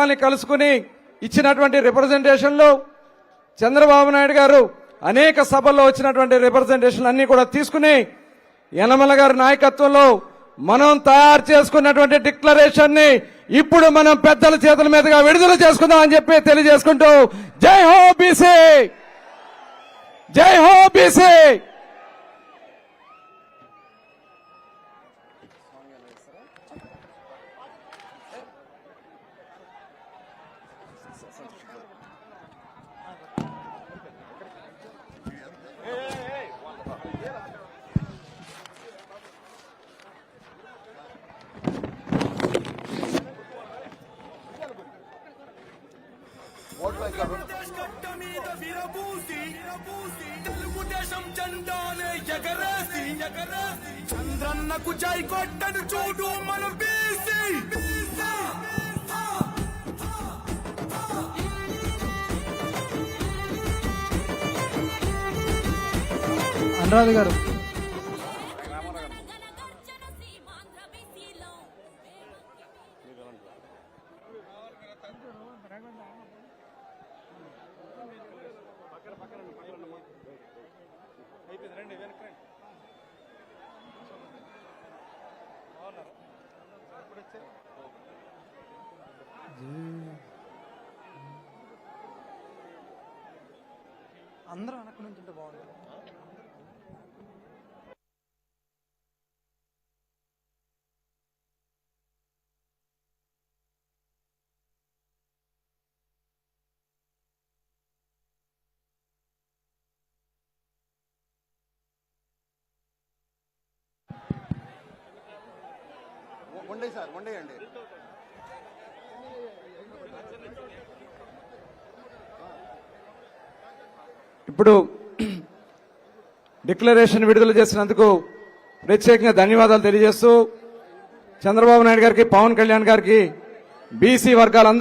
వర్గాల్ని కలుసుకుని ఇచ్చినటువంటి రిప్రజెంటేషన్లో చంద్రబాబు నాయుడు గారు అనేక సభల్లో వచ్చినటువంటి రిప్రజెంటేషన్ అన్ని కూడా తీసుకుని యనమల గారి నాయకత్వంలో మనం తయారు చేసుకున్నటువంటి డిక్లరేషన్ని ఇప్పుడు మనం పెద్దల చేతుల మీదుగా విడుదల చేసుకుందాం అని చెప్పి తెలియజేసుకుంటూ జై హో బీసీ జై హో బీసీ తెలుగుదేశం జెండానే ఎగరేసి ఎగరేసి చంద్రన్నకు జై కొట్టను చూడు మన బీసీ అనురాధ గారు. అందరూ వెనక్కి నుంచి ఉంటే బాగుంటుంది వండే సార్ వండేయండి ఇప్పుడు డిక్లరేషన్ విడుదల చేసినందుకు ప్రత్యేకంగా ధన్యవాదాలు తెలియజేస్తూ చంద్రబాబు నాయుడు గారికి పవన్ కళ్యాణ్ గారికి బీసీ వర్గాలందరూ